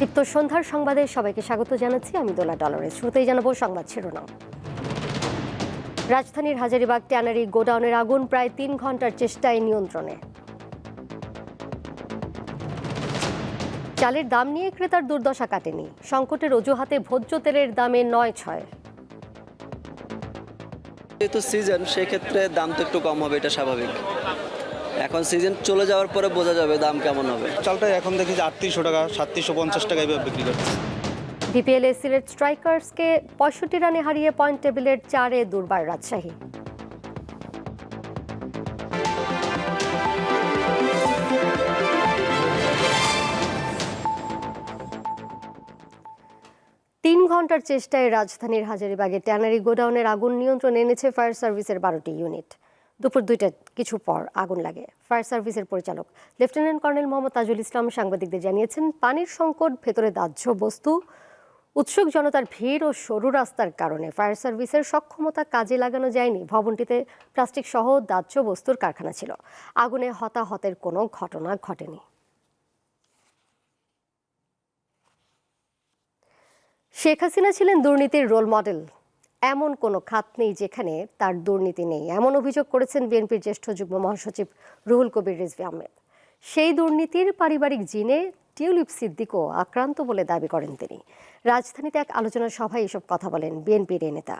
দীপ্ত সন্ধ্যার সংবাদে সবাইকে স্বাগত জানাচ্ছি। আমি দোলা ডলারের শুরুতেই জানাব সংবাদ শিরোনাম। রাজধানীর হাজারিবাগ ট্যানারি গোডাউনের আগুন প্রায় তিন ঘণ্টার চেষ্টায় নিয়ন্ত্রণে। চালের দাম নিয়ে ক্রেতার দুর্দশা কাটেনি। সংকটের অজুহাতে ভোজ্য তেলের দামে নয় ছয়। যেহেতু সিজন সেক্ষেত্রে দাম তো একটু কম হবে, এটা স্বাভাবিক। এখন সিজন চলে যাওয়ার পরে বোঝা যাবে দাম কেমন হবে। চালটা এখন দেখি যে আটত্রিশশো টাকা সাতত্রিশশো পঞ্চাশ টাকা এইভাবে বিক্রি করছে। বিপিএল এ সিলেট স্ট্রাইকার্সকে পঁয়ষট্টি রানে হারিয়ে পয়েন্ট টেবিলের চারে দুর্বার রাজশাহী। তিন ঘণ্টার চেষ্টায় রাজধানীর হাজারিবাগে ট্যানারি গোডাউনের আগুন নিয়ন্ত্রণে এনেছে ফায়ার সার্ভিসের বারোটি ইউনিট। দুপুর দুইটা কিছু পর আগুন লাগে। ফায়ার সার্ভিসের পরিচালক লেফটেন্যান্ট কর্নেল মোহাম্মদ তাজুল ইসলাম সাংবাদিকদের জানিয়েছেন, পানির সংকট, ভেতরে দাহ্য বস্তু, উৎসুক জনতার ভিড় ও সরু রাস্তার কারণে ফায়ার সার্ভিসের সক্ষমতা কাজে লাগানো যায়নি। ভবনটিতে প্লাস্টিক সহ দাহ্য বস্তুর কারখানা ছিল। আগুনে হতাহতের কোনো ঘটনা ঘটেনি। শেখ হাসিনা ছিলেন দুর্নীতির রোল মডেল। এমন কোনো খাত নেই যেখানে তার দুর্নীতি নেই। এমন অভিযোগ করেছেন বিএনপির জ্যেষ্ঠ যুগ্ম মহাসচিব রুহুল কবির রিজভি আহমেদ। সেই দুর্নীতির পারিবারিক জিনে টিউলিপ সিদ্দিকও আক্রান্ত বলে দাবি করেন তিনি। রাজধানীতে এক আলোচনা সভায় এসব কথা বলেন বিএনপির এই নেতা।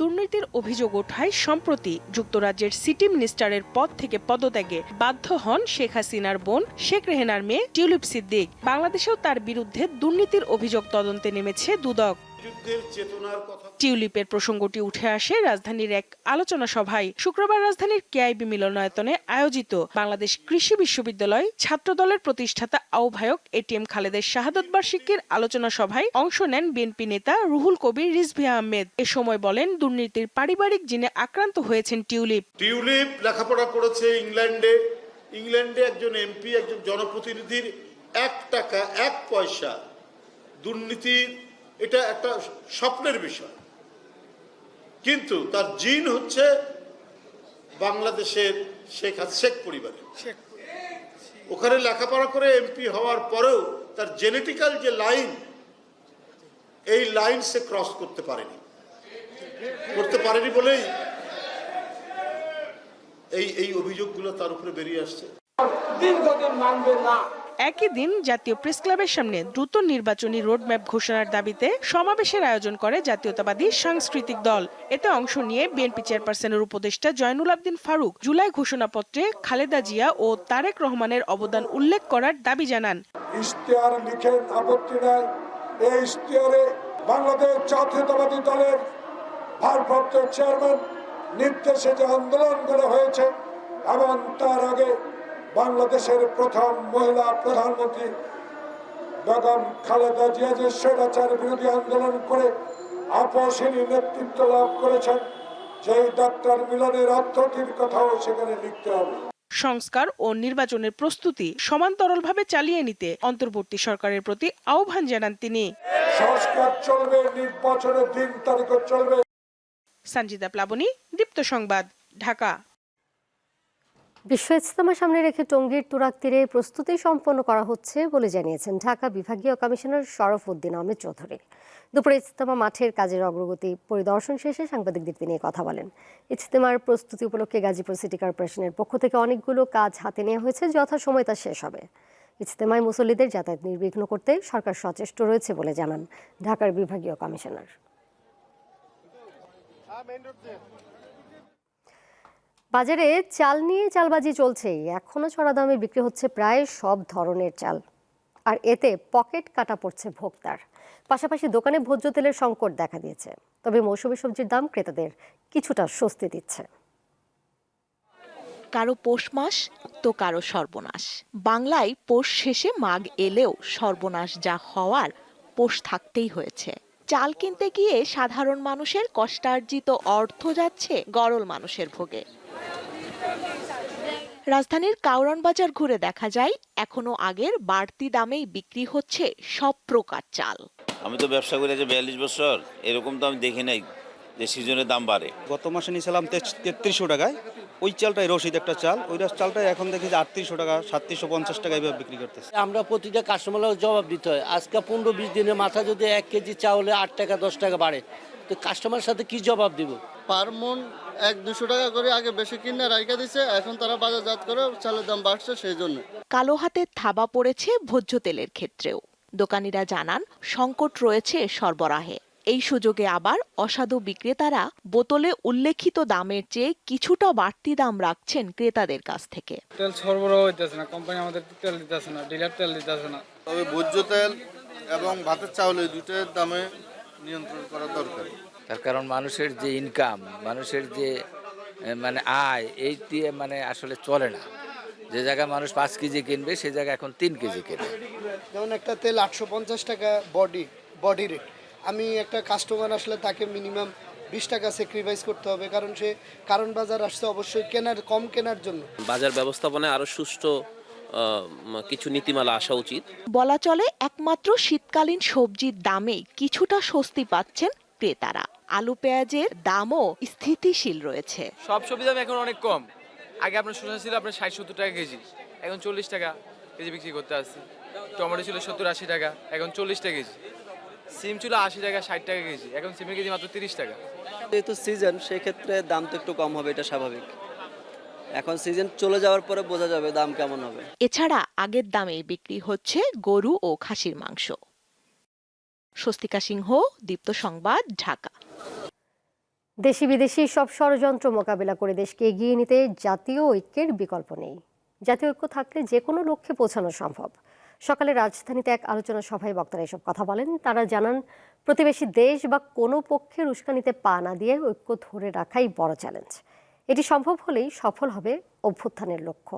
দুর্নীতির অভিযোগ ওঠায় সম্প্রতি যুক্তরাজ্যের সিটি মিনিস্টারের পদ থেকে পদত্যাগে বাধ্য হন শেখ হাসিনার বোন শেখ রেহেনার মেয়ে টিউলিপ সিদ্দিক। বাংলাদেশেও তার বিরুদ্ধে দুর্নীতির অভিযোগ তদন্তে নেমেছে দুদক। টিউলিপের প্রসঙ্গটি উঠে আসে রাজধানীর এক আলোচনা সভায়। শুক্রবার রাজধানীর কেআইবি মিলনায়তনে আয়োজিত বাংলাদেশ কৃষি বিশ্ববিদ্যালয় ছাত্রদলের প্রতিষ্ঠাতা আহ্বায়ক এটিএম খালেদের শাহাদত বার্ষিকীর আলোচনা সভায় অংশ নেন বিএনপি নেতা রুহুল কবির রিজভি আহমেদ। এ সময় বলেন দুর্নীতির পারিবারিক জিনে আক্রান্ত হয়েছেন টিউলিপ। টিউলিপ লেখাপড়া করেছে ইংল্যান্ডে। ইংল্যান্ডে একজন এমপি একজন জনপ্রতিনিধির এক টাকা এক পয়সা দুর্নীতির এটা একটা স্বপ্নের বিষয়। কিন্তু তার জিন হচ্ছে বাংলাদেশের শেখ হাস- শেখ পরিবারের। ওখানে লেখাপড়া করে এমপি হওয়ার পরেও তার জেনেটিক্যাল যে লাইন এই লাইন সে ক্রস করতে পারেনি। করতে পারেনি বলেই এই এই অভিযোগগুলো তার উপরে বেরিয়ে আসছে। দীর্ঘদিন মানবে না। একই দিন জাতীয় প্রেস ক্লাবের সামনে দ্রুত নির্বাচনী রোডম্যাপ ঘোষণার দাবিতে সমাবেশের আয়োজন করে জাতীয়তাবাদী সাংস্কৃতিক দল। এতে অংশ নিয়ে বিএনপি চেয়ারপারসনের উপদেষ্টা জয়নুল আবদিন ফারুক জুলাই ঘোষণাপত্রে খালেদা জিয়া ও তারেক রহমানের অবদান উল্লেখ করার দাবি জানান। ইশতেহার লিখেন আপত্তি নাই। এই বাংলাদেশ জাতীয়তাবাদী দলের ভারপ্রাপ্ত চেয়ারম্যান নির্দেশে যে আন্দোলনগুলো হয়েছে এবং তার আগে বাংলাদেশের প্রথম মহিলা প্রধানমন্ত্রী বেগম খালেদা জিয়া যে স্বৈরাচার বিরোধী আন্দোলন করে আপসহীন নেতৃত্ব লাভ করেছেন। সেই ডাক্তার মিলনের অর্থটির কথাও সেখানে লিখতে হবে। সংস্কার ও নির্বাচনের প্রস্তুতি সমান্তরালভাবে চালিয়ে নিতে অন্তর্বর্তী সরকারের প্রতি আহ্বান জানান তিনি। সংস্কার চলবে নির্বাচনের দিন তারিখও চলবে। সঞ্জিতা প্লাবনী দীপ্ত সংবাদ ঢাকা। বিশ্ব ইজতেমা সামনে রেখে টঙ্গীর তুরাক তীরে প্রস্তুতি সম্পন্ন করা হচ্ছে বলে জানিয়েছেন ঢাকা বিভাগীয় কমিশনার শরফ উদ্দিন আহমেদ চৌধুরী। দুপুরে ইজতেমা মাঠের কাজের অগ্রগতি পরিদর্শন শেষে সাংবাদিকদের তিনি কথা বলেন। ইজতেমার প্রস্তুতি উপলক্ষে গাজীপুর সিটি কর্পোরেশনের পক্ষ থেকে অনেকগুলো কাজ হাতে নেওয়া হয়েছে, যথাসময়ে তা শেষ হবে। ইজতেমায় মুসল্লিদের যাতায়াত নির্বিঘ্ন করতে সরকার সচেষ্ট রয়েছে বলে জানান ঢাকার বিভাগীয় কমিশনার। বাজারে চাল নিয়ে চালবাজি চলছেই এখনও চড়া দামে বিক্রি হচ্ছে প্রায় সব ধরনের চাল। আর এতে পকেট কাটা পড়ছে ভোক্তার। পাশাপাশি দোকানে ভোজ্য তেলের সংকট দেখা দিয়েছে। তবে মৌসুমী সবজির দাম ক্রেতাদের কিছুটা স্বস্তি দিচ্ছে। কারও পৌষ মাস তো কারও সর্বনাশ। বাংলায় পৌষ শেষে মাঘ এলেও সর্বনাশ যা হওয়ার পোষ থাকতেই হয়েছে। চাল কিনতে গিয়ে সাধারণ মানুষের কষ্টার্জিত অর্থ যাচ্ছে গরল মানুষের ভোগে। রাজধানীর কাউরান বাজার ঘুরে দেখা যায় এখনও আগের বাড়তি দামেই বিক্রি হচ্ছে সব প্রকার চাল। আমি তো ব্যবসা করে যে বিয়াল্লিশ বছর এরকম তো আমি দেখি নাই যে সিজনের দাম বাড়ে। গত মাসে নিয়েছিলাম তেত্রিশশো টাকায় ওই চালটাই রসিদ একটা চাল ওই চালটাই এখন দেখি যে আটত্রিশশো টাকা সাতত্রিশশো পঞ্চাশ টাকা এইভাবে বিক্রি করতেছে। আমরা প্রতিটা কাস্টমারের জবাব দিতে হয় আজকে পনেরো বিশ দিনের মাথা যদি এক কেজি চাউলে আট টাকা দশ টাকা বাড়ে তো কাস্টমারের সাথে কি জবাব দিব? পার মন এক দুশো টাকা করে আগে বেশি কিনে রাইখা দিছে এখন তারা বাজারজাত করে চালের দাম বাড়ছে সেই জন্য। কালো হাতে থাবা পড়েছে ভোজ্য তেলের ক্ষেত্রেও। দোকানিরা জানান সংকট রয়েছে সরবরাহে। এই সুযোগে আবার অসাধু বিক্রেতারা বোতলে উল্লেখিত দামের চেয়ে কিছুটা বাড়তি দাম রাখছেন ক্রেতাদের কাছ থেকে। তেল সরবরাহ হইতেছে না কোম্পানি আমাদের তেল দিতেছে না ডিলার তেল দিতেছে না। তবে ভোজ্য তেল এবং ভাতের চাউল এই দুটোর দামে নিয়ন্ত্রণ করা দরকার। তার কারণ মানুষের যে ইনকাম মানুষের যে মানে আয় এই দিয়ে মানে আসলে চলে না। যে জায়গায় মানুষ পাঁচ কেজি কিনবে সেই জায়গায় এখন তিন কেজি কিনে। যেমন একটা তেল আটশো পঞ্চাশ টাকা বডি বডি রেট আমি একটা কাস্টমার আসলে তাকে মিনিমাম বিশ টাকা স্যাক্রিফাইস করতে হবে কারণ সে কারণ বাজার আসছে অবশ্যই কেনার কম কেনার জন্য। বাজার ব্যবস্থাপনায় আরও সুষ্ঠু কিছু নীতিমালা আসা উচিত। বলা চলে একমাত্র শীতকালীন সবজির দামে কিছুটা স্বস্তি পাচ্ছেন ক্রেতারা। আলু পেঁয়াজের দামও স্থিতিশীল রয়েছে। সব সবজি দাম এখন অনেক কম। আগে আপনার শসা ছিল আপনার ষাট সত্তর টাকা কেজি এখন চল্লিশ টাকা কেজি বিক্রি করতে আসছি। টমেটো ছিল সত্তর আশি টাকা এখন চল্লিশ টাকা কেজি। সিম ছিল আশি টাকা ষাট টাকা কেজি এখন সিমের কেজি মাত্র তিরিশ টাকা। যেহেতু সিজন সেক্ষেত্রে দাম তো একটু কম হবে এটা স্বাভাবিক। এখন সিজন চলে যাওয়ার পরে বোঝা যাবে দাম কেমন হবে। এছাড়া আগের দামে বিক্রি হচ্ছে গরু ও খাসির মাংস। স্বস্তিকা সিংহ, দীপ্ত সংবাদ, ঢাকা। দেশি বিদেশি সব ষড়যন্ত্র মোকাবিলা করে দেশকে এগিয়ে নিতে জাতীয় ঐক্যের বিকল্প নেই। জাতীয় ঐক্য থাকলে যে কোনো লক্ষ্যে পৌঁছানো সম্ভব। সকালে রাজধানীতে এক আলোচনা সভায় বক্তারা এসব কথা বলেন। তারা জানান, প্রতিবেশী দেশ বা কোনো পক্ষের উস্কানিতে পা না দিয়ে ঐক্য ধরে রাখাই বড় চ্যালেঞ্জ এটি সম্ভব হলেই সফল হবে অভ্যুত্থানের লক্ষ্য।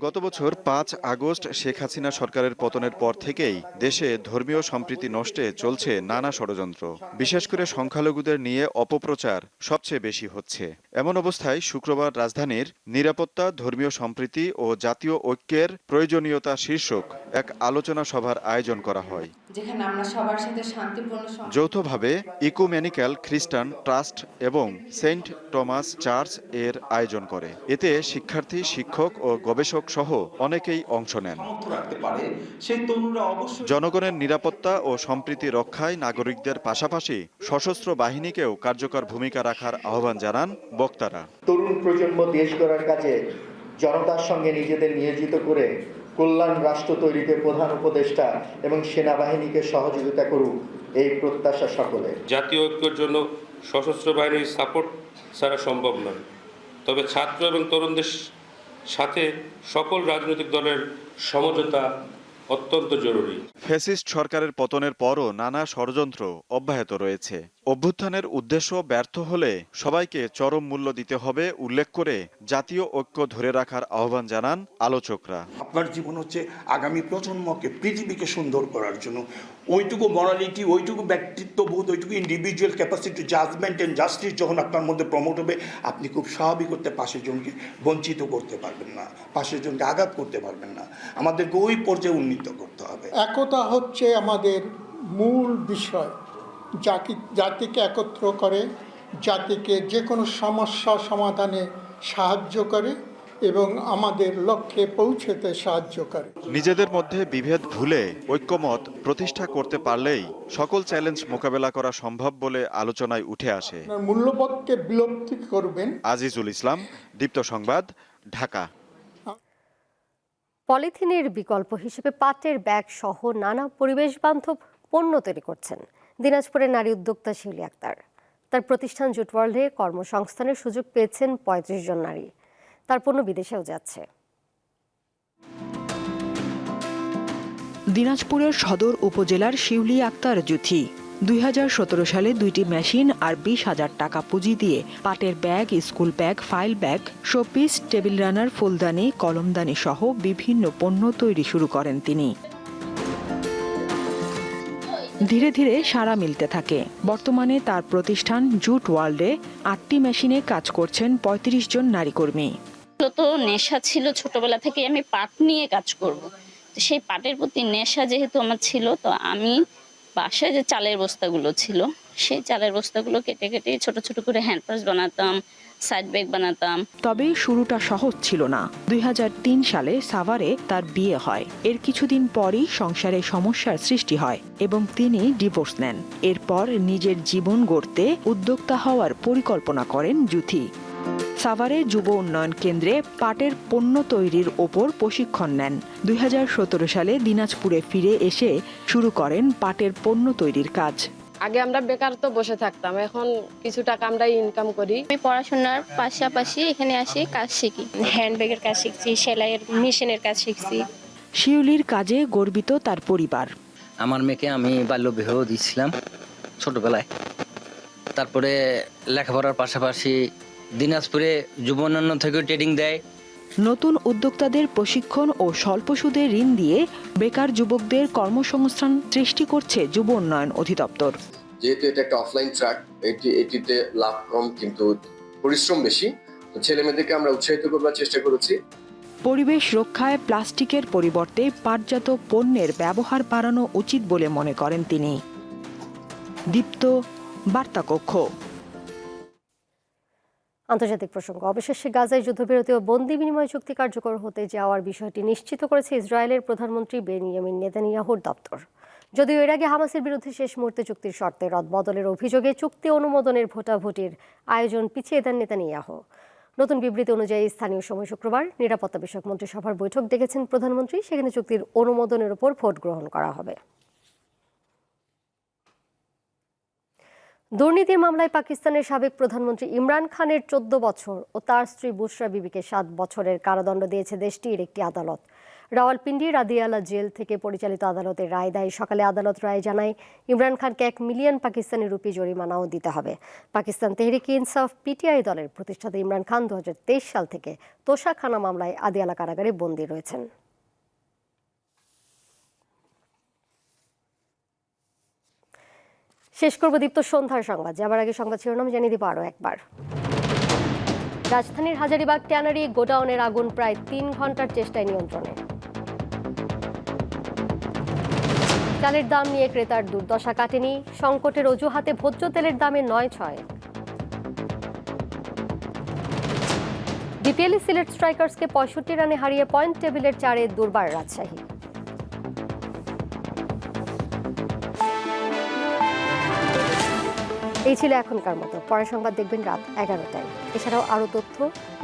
গত বছর পাঁচ আগস্ট শেখ হাসিনা সরকারের পতনের পর থেকেই দেশে ধর্মীয় সম্প্রীতি নষ্টে চলছে নানা ষড়যন্ত্র। বিশেষ করে সংখ্যালঘুদের নিয়ে অপপ্রচার সবচেয়ে বেশি হচ্ছে। এমন অবস্থায় শুক্রবার রাজধানীর নিরাপত্তা ধর্মীয় সম্প্রীতি ও জাতীয় ঐক্যের প্রয়োজনীয়তা শীর্ষক এক আলোচনা সভার আয়োজন করা হয়। যেখানে আমরা সবার সাথে শান্তিপূর্ণ যৌথভাবে ইকুমেনিক্যাল খ্রিস্টান ট্রাস্ট এবং সেন্ট টমাস চার্চের আয়োজন করে। এতে শিক্ষার্থী শিক্ষক ও গবেষক সহ অনেকেই অংশ নেন। জনগণের নিরাপত্তা ও সম্প্রীতি রক্ষায় নাগরিকদের পাশাপাশি সশস্ত্র বাহিনীকেও কার্যকর ভূমিকা রাখার আহ্বান জানান বক্তারা। তরুণ প্রজন্ম দেশ গড়ার কাজে জনতার সঙ্গে নিজেদের নিয়োজিত করে কল্যাণ রাষ্ট্র তৈরিতে প্রধান উপদেষ্টা এবং সেনাবাহিনীকে সহযোগিতা করুক এই প্রত্যাশা সকলে জাতীয় ঐক্যের জন্য সশস্ত্র বাহিনীর সাপোর্ট ছাড়া সম্ভব নয়। তবে ছাত্র এবং তরুণদের সাথে সকল রাজনৈতিক দলের সমঝোতা অত্যন্ত জরুরি। ফ্যাসিস্ট সরকারের পতনের পরও নানা ষড়যন্ত্র অব্যাহত রয়েছে। অভ্যুত্থানের উদ্দেশ্য ব্যর্থ হলে সবাইকে চরম মূল্য দিতে হবে উল্লেখ করে জাতীয় ঐক্য ধরে রাখার আহ্বান জানান আলোচকরা। আপনার জীবন হচ্ছে আগামী প্রজন্মকে পৃথিবীকে সুন্দর করার জন্য। ওইটুকু মরালিটি ওইটুকু ব্যক্তিত্ববোধ ওইটুকু individual capacity judgement and justice যখন আপনার মধ্যে প্রমোট হবে আপনি খুব স্বাভাবিক করতে পাশের জনকে বঞ্চিত করতে পারবেন না পাশের জনকে আঘাত করতে পারবেন না। আমাদেরকে ওই পর্যায়ে উন্নীত করতে হবে। একতা হচ্ছে আমাদের মূল বিষয়। জাতি জাতিকে একত্র করে জাতিকে যে কোনো সমস্যা সমাধানে সাহায্য করে এবং আমাদের লক্ষ্যে পৌঁছতে সাহায্য করে। নিজেদের মধ্যে বিভেদ ভুলে ঐক্যমত প্রতিষ্ঠা করতে পারলেই সকল চ্যালেঞ্জ মোকাবেলা করা সম্ভব বলে আলোচনায় উঠে আসে। মূল্যবোধকে বিলুপ্তি করবেন। আজিজুল ইসলাম দীপ্ত সংবাদ ঢাকা। পলিথিনের বিকল্প হিসেবে পাটের ব্যাগ সহ নানা পরিবেশ বান্ধব পণ্য তৈরি করছেন। দিনাজপুরের নারী উদ্যোক্তা শিউলি আক্তার। তার প্রতিষ্ঠান জুট ওয়ার্ল্ডে কর্মসংস্থানের সুযোগ পেয়েছেন পঁয়ত্রিশ জন নারী। তার পণ্য বিদেশেও যাচ্ছে। দিনাজপুরের সদর উপজেলার শিউলি আক্তার জুথি, দুই হাজার সতেরো সালে দুইটি মেশিন আর বিশ হাজার টাকা পুঁজি দিয়ে পাটের bag, school bag, file bag, showpiece, table runner, ফুলদানি, কলমদানি সহ বিভিন্ন পণ্য তৈরি শুরু করেন তিনি। ধীরে ধীরে সাড়া মিলতে থাকে। বর্তমানে তার প্রতিষ্ঠান জুট ওয়ার্ল্ডে আটটি মেশিনে কাজ করছেন ৩৫ জন নারী কর্মী। তো নেশা ছিল ছোটবেলা থেকে আমি পাট নিয়ে কাজ করব। সেই পাটের প্রতি নেশা যেহেতু আমার ছিল, তো আমি বাসায় যে চালের বস্তাগুলো ছিল, সেই চালের বস্তাগুলো কেটে কেটে ছোট ছোট করে হ্যান্ড বানাতাম সাইড ব্যাগ বানাতাম। তবে শুরুটা সহজ ছিল না। দুই হাজার তিন সালে সাভারে তার বিয়ে হয়। এর কিছুদিন পরই সংসারে সমস্যার সৃষ্টি হয় এবং তিনি ডিভোর্স নেন। এরপর নিজের জীবন গড়তে উদ্যোক্তা হওয়ার পরিকল্পনা করেন জুথি। সাভারে যুব উন্নয়ন কেন্দ্রে পাটের পণ্য তৈরির ওপর প্রশিক্ষণ নেন। দুই হাজার সতেরো সালে দিনাজপুরে ফিরে এসে শুরু করেন পাটের পণ্য তৈরির কাজ। আগে আমরা বেকার তো বসে থাকতাম এখন কিছু টাকা আমরা ইনকাম করি। আমি পড়াশোনার পাশাপাশি এখানে আসি কাজ শিখি। হ্যান্ডব্যাগের কাজ শিখছি সেলাইয়ের মেশিনের কাজ শিখছি। শিউলির কাজে গর্বিত তার পরিবার। আমার মেয়েকে আমি বাল্যবিবাহ দিয়েছিলাম ছোটবেলায়। তারপরে লেখাপড়ার পাশাপাশি দিনাজপুরে যুব উন্নয়ন থেকে ট্রেডিং দেয়। নতুন উদ্যোক্তাদের প্রশিক্ষণ ও স্বল্প সুদে ঋণ দিয়ে বেকার যুবকদের কর্মসংস্থান সৃষ্টি করছে যুব উন্নয়ন অধিদপ্তর। যেহেতু এটা একটা অফলাইন ট্র্যাক এটি এটিতে লাভ কম কিন্তু পরিশ্রম বেশি ছেলে মেয়েদেরকে আমরা উৎসাহিত করবার চেষ্টা করেছি। পরিবেশ রক্ষায় প্লাস্টিকের পরিবর্তে পাটজাত পণ্যের ব্যবহার বাড়ানো উচিত বলে মনে করেন তিনি। দীপ্ত বার্তাকক্ষ। আন্তর্জাতিক প্রসঙ্গ। অবশেষে গাজায় যুদ্ধবিরতি ও বন্দি বিনিময় চুক্তি কার্যকর হতে যাওয়ার বিষয়টি নিশ্চিত করেছে ইসরায়েলের প্রধানমন্ত্রী বেনিয়ামিন নেতানিয়াহুর দপ্তর। যদিও এর আগে হামাসের বিরুদ্ধে শেষ মুহূর্তে চুক্তির শর্তে রদবদলের অভিযোগে চুক্তি অনুমোদনের ভোটাভুটির আয়োজন পিছিয়ে দেন নেতানিয়াহু। নতুন বিবৃতি অনুযায়ী স্থানীয় সময় শুক্রবার নিরাপত্তা বিষয়ক মন্ত্রিসভার বৈঠক ডেকেছেন প্রধানমন্ত্রী। সেখানে চুক্তির অনুমোদনের উপর ভোট গ্রহণ করা হবে। দুর্নীতির মামলায় পাকিস্তানের সাবেক প্রধানমন্ত্রী ইমরান খানের চোদ্দ বছর ও তার স্ত্রী বুশরা বিবিকে সাত বছরের কারাদণ্ড দিয়েছে দেশটির একটি আদালত। রাওয়ালপিন্ডি রাদিয়ালা জেল থেকে পরিচালিত আদালতের রায় দেয়। সকালে আদালত রায় জানায়, ইমরান খানকে এক মিলিয়ন পাকিস্তানি রুপি জরিমানাও দিতে হবে। পাকিস্তান তেহরিক ইনসাফ পিটিআই দলের প্রতিষ্ঠাতা ইমরান খান দু হাজার তেইশ সাল থেকে তোষা খানা মামলায় আদিয়ালা কারাগারে বন্দী রয়েছেন। শেষ করব দীপ্ত সন্ধ্যার সংবাদ। যাবার আগে সংবাদ শিরোনাম জানিয়ে দিব আরও একবার। রাজধানীর হাজারিবাগ ট্যানারি গোডাউনের আগুন প্রায় তিন ঘণ্টার চেষ্টায় নিয়ন্ত্রণে। চালের দাম নিয়ে ক্রেতার দুর্দশা কাটেনি, সংকটের অজুহাতে ভোজ্য তেলের দামে নয় ছয়। বিপিএল সিলেট স্ট্রাইকার্সকে পঁয়ষট্টি রানে হারিয়ে পয়েন্ট টেবিলের চারে দুর্বার রাজশাহী। এই ছিল এখনকার মতো। পরের সংবাদ দেখবেন রাত এগারোটায়। এছাড়াও আরও তথ্য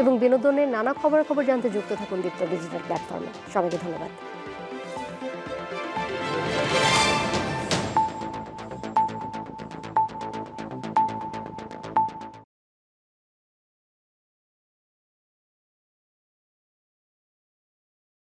এবং বিনোদনের নানা খবরাখবর জানতে যুক্ত থাকুন দীপ্ত ডিজিটাল প্ল্যাটফর্মে। সবাইকে ধন্যবাদ।